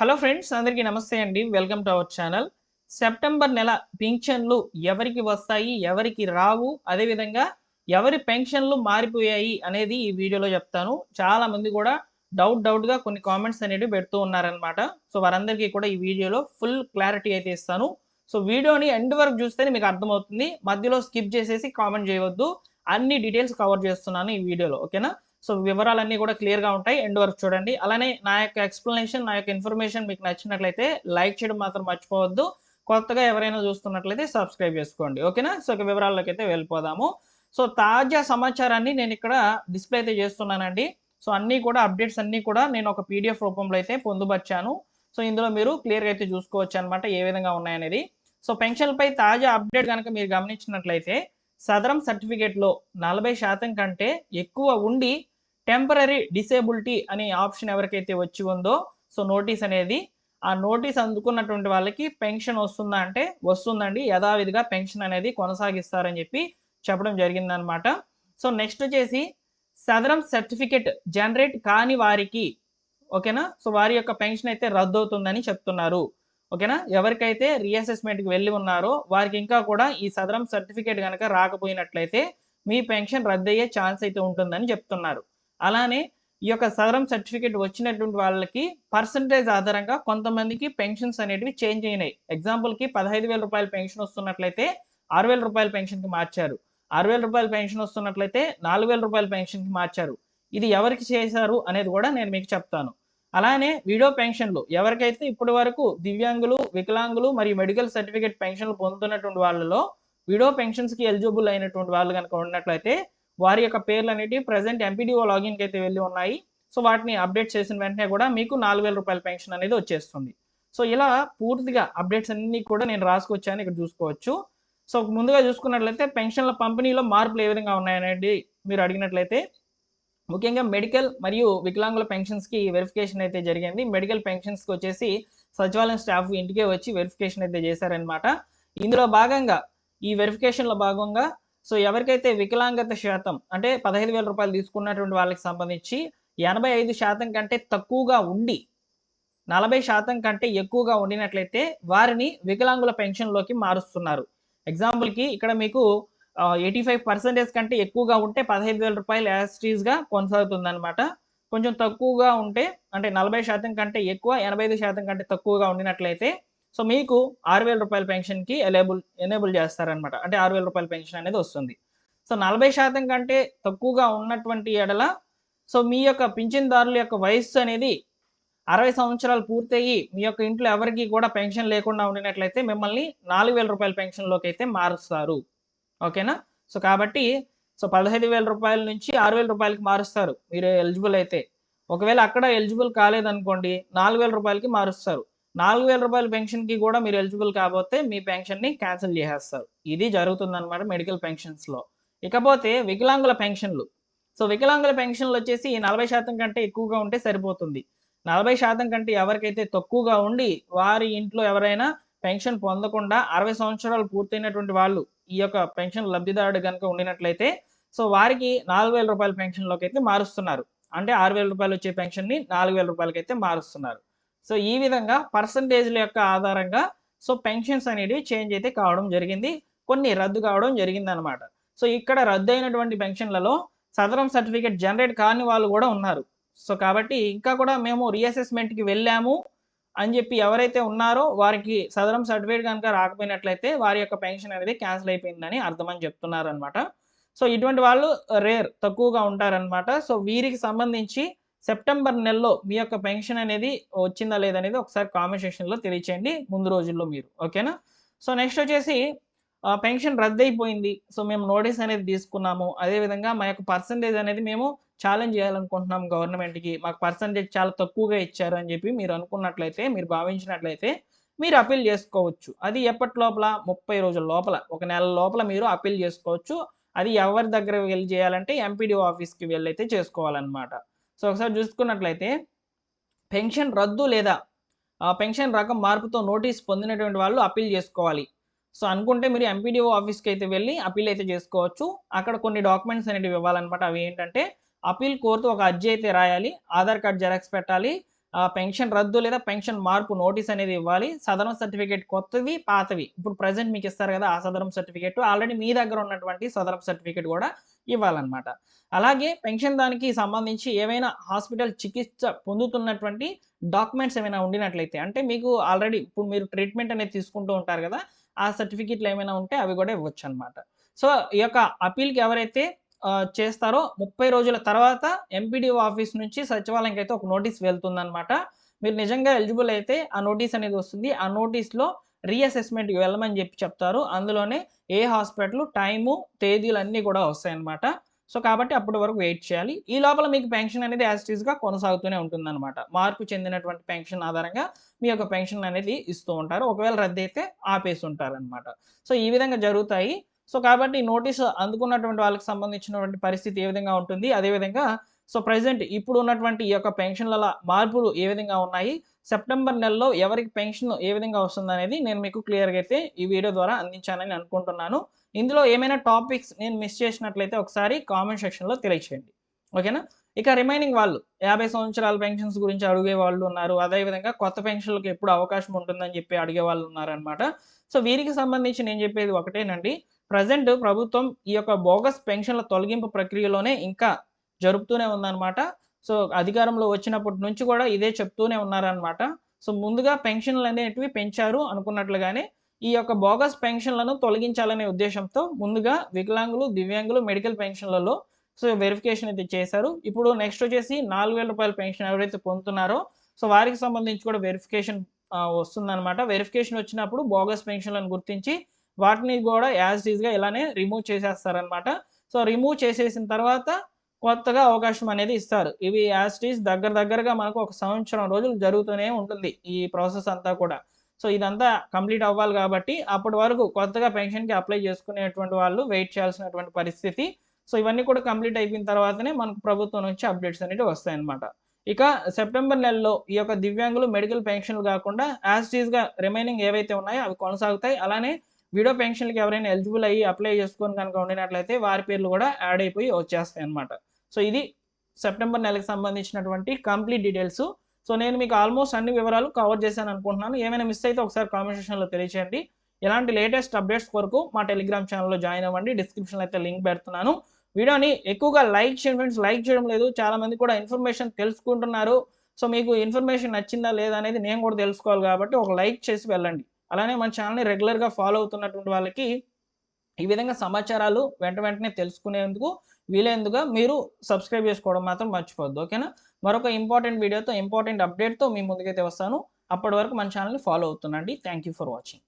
Hello friends అందరికీ నమస్తే అండి. Welcome to our channel. September నెల పింఛన్లు ఎవరికి వస్తాయి ఎవరికి రావు అదేవిధంగా ఎవరి పెన్షన్లు మారిపోయాయి అనేది ఈ వీడియోలో చెప్తాను. చాలా మంది కూడా డౌట్ డౌట్గా కొన్ని కామెంట్స్ అనేవి పెడుతూ ఉన్నారనమాట సో వారందరికీ కూడా ఈ వీడియోలో ఫుల్ క్లారిటీ అయితే ఇస్తాను. సో వీడియోని ఎండ్ వరకు చూస్తేనే మీకు అర్థమవుతుంది. మధ్యలో స్కిప్ చేసేసి కామెంట్ చేయవద్దు. అన్ని డీటెయిల్స్ కవర్ చేస్తున్నాను ఈ వీడియోలో ఓకేనా? సో వివరాలన్నీ కూడా క్లియర్గా ఉంటాయి. ఎండ్ వరకు చూడండి. అలానే నా యొక్క ఎక్స్ప్లెనేషన్ నా యొక్క ఇన్ఫర్మేషన్ మీకు నచ్చినట్లయితే లైక్ చేయడం మాత్రం మర్చిపోవద్దు. కొత్తగా ఎవరైనా చూస్తున్నట్లయితే సబ్స్క్రైబ్ చేసుకోండి. ఓకేనా సో ఒక వివరాల్లోకి అయితే వెళ్ళిపోదాము. సో తాజా సమాచారాన్ని నేను ఇక్కడ డిస్ప్లే అయితే చేస్తున్నానండి. సో అన్నీ కూడా అప్డేట్స్ అన్నీ కూడా నేను ఒక పీడిఎఫ్ రూపంలో అయితే పొందుపరిచాను. సో ఇందులో మీరు క్లియర్గా అయితే చూసుకోవచ్చు అనమాట ఏ విధంగా ఉన్నాయనేది. సో పెన్షన్పై తాజా అప్డేట్ కనుక మీరు గమనించినట్లయితే సదరం సర్టిఫికేట్లో నలభై శాతం కంటే ఎక్కువ ఉండి టెంపరీ డిసేబిలిటీ అనే ఆప్షన్ ఎవరికైతే వచ్చి ఉందో సో నోటీస్ అనేది ఆ నోటీస్ అందుకున్నటువంటి వాళ్ళకి పెన్షన్ వస్తుందా అంటే వస్తుందండి. యథావిధిగా పెన్షన్ అనేది కొనసాగిస్తారని చెప్పి చెప్పడం జరిగిందనమాట. సో నెక్స్ట్ వచ్చేసి సదరం సర్టిఫికేట్ జనరేట్ కాని వారికి ఓకేనా? సో వారి యొక్క పెన్షన్ అయితే రద్దు అవుతుందని చెప్తున్నారు. ఓకేనా? ఎవరికైతే రీఅసెస్మెంట్కి వెళ్ళి ఉన్నారో వారికి ఇంకా కూడా ఈ సదరం సర్టిఫికేట్ కనుక రాకపోయినట్లయితే మీ పెన్షన్ రద్దు అయ్యే ఛాన్స్ అయితే ఉంటుందని చెప్తున్నారు. అలానే ఈ యొక్క సదరం సర్టిఫికేట్ వచ్చినటువంటి వాళ్ళకి పర్సంటేజ్ ఆధారంగా కొంతమందికి పెన్షన్స్ అనేటివి చేంజ్ అయినాయి. ఎగ్జాంపుల్కి పదహైదు వేల రూపాయల పెన్షన్ వస్తున్నట్లయితే ఆరు వేల రూపాయల పెన్షన్కి మార్చారు. ఆరు వేల రూపాయల పెన్షన్ వస్తున్నట్లయితే నాలుగు వేల రూపాయల పెన్షన్కి మార్చారు. ఇది ఎవరికి చేశారు అనేది కూడా నేను మీకు చెప్తాను. అలానే వీడియో పెన్షన్లు ఎవరికైతే ఇప్పటి వరకు దివ్యాంగులు వికలాంగులు మరియు మెడికల్ సర్టిఫికేట్ పెన్షన్లు పొందుతున్నటువంటి వాళ్ళలో వీడియో పెన్షన్స్కి ఎలిజిబుల్ అయినటువంటి వాళ్ళు కనుక ఉన్నట్లయితే వారి యొక్క పేర్లు అనేటివి ప్రజెంట్ ఎంపీడీఓ లాగిన్కి అయితే వెళ్ళి ఉన్నాయి. సో వాటిని అప్డేట్ చేసిన వెంటనే కూడా మీకు నాలుగు వేల రూపాయల పెన్షన్ అనేది వచ్చేస్తుంది. సో ఇలా పూర్తిగా అప్డేట్స్ అన్ని కూడా నేను రాసుకొచ్చాను. ఇక్కడ చూసుకోవచ్చు. సో ముందుగా చూసుకున్నట్లయితే పెన్షన్ల పంపిణీలో మార్పులు ఏ విధంగా ఉన్నాయనేది మీరు అడిగినట్లయితే ముఖ్యంగా మెడికల్ మరియు వికలాంగుల పెన్షన్స్కి వెరిఫికేషన్ అయితే జరిగింది. మెడికల్ పెన్షన్స్కి వచ్చేసి సచివాలయం స్టాఫ్ ఇంటికే వచ్చి వెరిఫికేషన్ అయితే చేశారనమాట ఇందులో భాగంగా ఈ వెరిఫికేషన్లో భాగంగా సో ఎవరికైతే వికలాంగత శాతం అంటే పదహైదు వేల రూపాయలు తీసుకున్నటువంటి వాళ్ళకి సంబంధించి ఎనభై ఐదు శాతం కంటే తక్కువగా ఉండి నలభై శాతం కంటే ఎక్కువగా ఉండినట్లయితే వారిని వికలాంగుల పెన్షన్లోకి మారుస్తున్నారు. ఎగ్జాంపుల్కి ఇక్కడ మీకు ఎయిటీ ఫైవ్ పర్సెంటేజ్ కంటే ఎక్కువగా ఉంటే పదహైదు వేల రూపాయలు యాస్టీస్గా కొనసాగుతుంది అనమాట కొంచెం తక్కువగా ఉంటే అంటే నలభై శాతం కంటే ఎక్కువ ఎనభై ఐదు శాతం కంటే తక్కువగా ఉండినట్లయితే సో మీకు ఆరు వేల రూపాయల పెన్షన్కి ఎలేబుల్ ఎనేబుల్ చేస్తారనమాట అంటే ఆరు వేల రూపాయల పెన్షన్ అనేది వస్తుంది. సో నలభై శాతం కంటే తక్కువగా ఉన్నటువంటి ఎడల సో మీ యొక్క పింఛన్దారుల యొక్క వయస్సు అనేది అరవై సంవత్సరాలు పూర్తయి మీ యొక్క ఇంట్లో ఎవరికి కూడా పెన్షన్ లేకుండా ఉండినట్లయితే మిమ్మల్ని నాలుగు వేల రూపాయల పెన్షన్లోకి అయితే మారుస్తారు. ఓకేనా? సో కాబట్టి సో పదహైదు వేల రూపాయల నుంచి ఆరు వేల రూపాయలకి మారుస్తారు. మీరు ఎలిజిబుల్ అయితే. ఒకవేళ అక్కడ ఎలిజిబుల్ కాలేదనుకోండి నాలుగు వేల రూపాయలకి మారుస్తారు. నాలుగు వేల రూపాయల పెన్షన్కి కూడా మీరు ఎలిజిబుల్ కాకపోతే మీ పెన్షన్ని క్యాన్సిల్ చేసేస్తారు. ఇది జరుగుతుందన్నమాట మెడికల్ పెన్షన్స్లో ఇకపోతే వికలాంగుల పెన్షన్లు. సో వికలాంగుల పెన్షన్లు వచ్చేసి నలభై శాతం కంటే ఎక్కువగా ఉంటే సరిపోతుంది. నలభై శాతం కంటే ఎవరికైతే తక్కువగా ఉండి వారి ఇంట్లో ఎవరైనా పెన్షన్ పొందకుండా అరవై సంవత్సరాలు పూర్తయినటువంటి వాళ్ళు ఈ యొక్క పెన్షన్ లబ్ధిదారుడు కనుక ఉండినట్లయితే సో వారికి నాలుగు వేల రూపాయల పెన్షన్లోకి అయితే మారుస్తున్నారు. అంటే ఆరు వేల రూపాయలు వచ్చే పెన్షన్ని నాలుగు వేల రూపాయలకి అయితే మారుస్తున్నారు. సో ఈ విధంగా పర్సంటేజ్ల యొక్క ఆధారంగా సో పెన్షన్స్ అనేవి చేంజ్ అయితే కావడం జరిగింది. కొన్ని రద్దు కావడం జరిగింది అనమాట సో ఇక్కడ రద్దు అయినటువంటి పెన్షన్లలో సదరం సర్టిఫికేట్ జనరేట్ కాని వాళ్ళు కూడా ఉన్నారు. సో కాబట్టి ఇంకా కూడా మేము రీఅసెస్మెంట్కి వెళ్ళాము అని చెప్పి ఎవరైతే ఉన్నారో వారికి సదరం సర్టిఫికేట్ కనుక రాకపోయినట్లయితే వారి యొక్క పెన్షన్ అనేది క్యాన్సిల్ అయిపోయిందని అర్థమని చెప్తున్నారు అనమాట సో ఇటువంటి వాళ్ళు రేర్ తక్కువగా ఉంటారనమాట సో వీరికి సంబంధించి సెప్టెంబర్ నెలలో మీ యొక్క పెన్షన్ అనేది వచ్చిందా లేదనేది ఒకసారి కామెంట్ సెక్షన్లో తెలియచేయండి. ముందు రోజుల్లో మీరు. ఓకేనా సో నెక్స్ట్ వచ్చేసి పెన్షన్ రద్దు అయిపోయింది సో మేము నోటీస్ అనేది తీసుకున్నాము. అదేవిధంగా మా యొక్క పర్సంటేజ్ అనేది మేము ఛాలెంజ్ చేయాలనుకుంటున్నాం గవర్నమెంట్కి మాకు పర్సంటేజ్ చాలా తక్కువగా ఇచ్చారు అని చెప్పి మీరు అనుకున్నట్లయితే మీరు భావించినట్లయితే మీరు అప్పీల్ చేసుకోవచ్చు. అది ఎప్పటి లోపల? ముప్పై రోజుల లోపల. ఒక నెల లోపల మీరు అప్పీల్ చేసుకోవచ్చు. అది ఎవరి దగ్గర వెళ్ళి చేయాలంటే ఎంపీడీఓ ఆఫీస్కి వెళ్ళి అయితే చేసుకోవాలన్నమాట. సో ఒకసారి చూసుకున్నట్లయితే పెన్షన్ రద్దు లేదా పెన్షన్ రకం మార్పుతో నోటీస్ పొందినటువంటి వాళ్ళు అప్పీల్ చేసుకోవాలి. సో అనుకుంటే మీరు ఎంపీడీఓ ఆఫీస్కి అయితే వెళ్ళి అప్పీల్ అయితే చేసుకోవచ్చు. అక్కడ కొన్ని డాక్యుమెంట్స్ అనేవి ఇవ్వాలన్నమాట. అవి ఏంటంటే అప్పీల్ కోరుతూ ఒక అర్జీ అయితే రాయాలి ఆధార్ కార్డ్ జెరాక్స్ పెట్టాలి పెన్షన్ రద్దు లేదా పెన్షన్ మార్పు నోటీస్ అనేది ఇవ్వాలి. సదరం సర్టిఫికేట్ కొత్తవి పాతవి. ఇప్పుడు ప్రజెంట్ మీకు ఇస్తారు కదా ఆ సదరం సర్టిఫికేట్. ఆల్రెడీ మీ దగ్గర ఉన్నటువంటి సదరం సర్టిఫికేట్ కూడా ఇవ్వాలన్నమాట. అలాగే పెన్షన్ దానికి సంబంధించి ఏవైనా హాస్పిటల్ చికిత్స పొందుతున్నటువంటి డాక్యుమెంట్స్ ఏమైనా ఉండినట్లయితే అంటే మీకు ఆల్రెడీ ఇప్పుడు మీరు ట్రీట్మెంట్ అనేది తీసుకుంటూ ఉంటారు కదా ఆ సర్టిఫికేట్లు ఏమైనా ఉంటే అవి కూడా ఇవ్వచ్చు అనమాట సో ఈ యొక్క అపీల్కి ఎవరైతే చేస్తారో ముప్పై రోజుల తర్వాత ఎంపీడీఓ ఆఫీస్ నుంచి సచివాలయంకి అయితే ఒక నోటీస్ వెళ్తుందనమాట మీరు నిజంగా ఎలిజిబుల్ అయితే ఆ నోటీస్ అనేది వస్తుంది. ఆ నోటీస్లో రీఅసెస్మెంట్కి వెళ్ళమని చెప్పి చెప్తారు. అందులోనే ఏ హాస్పిటల్ టైము తేదీలు అన్నీ కూడా వస్తాయన్నమాట. సో కాబట్టి అప్పటి వరకు వెయిట్ చేయాలి. ఈ లోపల మీకు పెన్షన్ అనేది యాజ్ కొనసాగుతూనే ఉంటుందన్నమాట. మార్పు చెందినటువంటి పెన్షన్ ఆధారంగా మీ యొక్క పెన్షన్ అనేది ఇస్తూ ఉంటారు. ఒకవేళ రద్దు అయితే ఆపేసి ఉంటారనమాట సో ఈ విధంగా జరుగుతాయి. సో కాబట్టి నోటీస్ నోటీసు అందుకున్నటువంటి వాళ్ళకి సంబంధించినటువంటి పరిస్థితి ఏ విధంగా ఉంటుంది? అదేవిధంగా సో ప్రజెంట్ ఇప్పుడు ఉన్నటువంటి ఈ యొక్క పెన్షన్ల మార్పులు ఏ విధంగా ఉన్నాయి? సెప్టెంబర్ నెలలో ఎవరికి పెన్షన్ ఏ విధంగా వస్తుంది అనేది నేను మీకు క్లియర్గా అయితే ఈ వీడియో ద్వారా అందించానని అనుకుంటున్నాను. ఇందులో ఏమైనా టాపిక్స్ నేను మిస్ చేసినట్లయితే ఒకసారి కామెంట్ సెక్షన్లో తెలియచేయండి. ఓకేనా? ఇక రిమైనింగ్ వాళ్ళు యాభై సంవత్సరాల పెన్షన్స్ గురించి అడిగే వాళ్ళు ఉన్నారు. అదేవిధంగా కొత్త పెన్షన్లకు ఎప్పుడు అవకాశం ఉంటుందని చెప్పి అడిగే వాళ్ళు ఉన్నారనమాట సో వీరికి సంబంధించి నేను చెప్పేది ఒకటేనండి. ప్రజెంట్ ప్రభుత్వం ఈ యొక్క బోగస్ పెన్షన్ల తొలగింపు ప్రక్రియలోనే ఇంకా జరుపుతూనే ఉందన్నమాట. సో అధికారంలో వచ్చినప్పటి నుంచి కూడా ఇదే చెప్తూనే ఉన్నారనమాట సో ముందుగా పెన్షన్లు అనేటివి పెంచారు అనుకున్నట్లుగానే ఈ యొక్క బోగస్ పెన్షన్లను తొలగించాలనే ఉద్దేశంతో ముందుగా వికలాంగులు దివ్యాంగులు మెడికల్ పెన్షన్లలో సో వెరిఫికేషన్ అయితే చేశారు. ఇప్పుడు నెక్స్ట్ వచ్చేసి నాలుగు వేల రూపాయల పెన్షన్ ఎవరైతే పొందుతున్నారో సో వారికి సంబంధించి కూడా వెరిఫికేషన్ వస్తుందన్నమాట. వెరిఫికేషన్ వచ్చినప్పుడు బోగస్ పెన్షన్లను గుర్తించి వాటిని కూడా యాజ్ ఈజ్గా ఇలానే రిమూవ్ చేసేస్తారనమాట సో రిమూవ్ చేసేసిన తర్వాత కొత్తగా అవకాశం అనేది ఇస్తారు. ఇవి యాజ్ ఈజ్ దగ్గర దగ్గరగా మనకు ఒక సంవత్సరం రోజులు జరుగుతూనే ఉంటుంది ఈ ప్రాసెస్ అంతా కూడా. సో ఇదంతా కంప్లీట్ అవ్వాలి కాబట్టి అప్పటి వరకు కొత్తగా పెన్షన్కి అప్లై చేసుకునేటువంటి వాళ్ళు వెయిట్ చేయాల్సినటువంటి పరిస్థితి. సో ఇవన్నీ కూడా కంప్లీట్ అయిపోయిన తర్వాతనే మనకు ప్రభుత్వం నుంచి అప్డేట్స్ అనేవి వస్తాయన్నమాట. ఇక సెప్టెంబర్ నెలలో ఈ యొక్క దివ్యాంగులు మెడికల్ పెన్షన్లు కాకుండా యాజ్గా రిమైనింగ్ ఏవైతే ఉన్నాయో అవి కొనసాగుతాయి. అలానే విడో పెన్షన్లకు ఎవరైనా ఎలిజిబుల్ అయ్యి అప్లై చేసుకొని కనుక ఉండినట్లయితే వారి పేర్లు కూడా యాడ్ అయిపోయి వచ్చేస్తాయి అనమాట సో ఇది సెప్టెంబర్ నెలకు సంబంధించినటువంటి కంప్లీట్ డీటెయిల్స్. సో నేను మీకు ఆల్మోస్ట్ అన్ని వివరాలు కవర్ చేశాను అనుకుంటున్నాను. ఏమైనా మిస్ అయితే ఒకసారి కామెంట్ సెక్షన్లో తెలియచేయండి. ఇలాంటి లేటెస్ట్ అప్డేట్స్ కొరకు మా టెలిగ్రామ్ ఛానల్లో జాయిన్ అవ్వండి. డిస్క్రిప్షన్లో అయితే లింక్ పెడుతున్నాను. వీడియోని ఎక్కువగా లైక్ చేయండి ఫ్రెండ్స్. లైక్ చేయడం లేదు. చాలామంది కూడా ఇన్ఫర్మేషన్ తెలుసుకుంటున్నారు. సో మీకు ఇన్ఫర్మేషన్ నచ్చిందా లేదా అనేది నేను కూడా తెలుసుకోవాలి కాబట్టి ఒక లైక్ చేసి వెళ్ళండి. అలానే మన ఛానల్ని రెగ్యులర్గా ఫాలో అవుతున్నటువంటి వాళ్ళకి ఈ విధంగా సమాచారాలు వెంట వెంటనే తెలుసుకునేందుకు వీలైనందుగా మీరు సబ్స్క్రైబ్ చేసుకోవడం మాత్రం మర్చిపోవద్దు ఓకేనా మరొక ఇంపార్టెంట్ వీడియోతో ఇంపార్టెంట్ అప్డేట్తో మీ ముందుకైతే వస్తాను. అప్పటి వరకు మన ఛానల్ని follow అవుతుండండి. Thank you for watching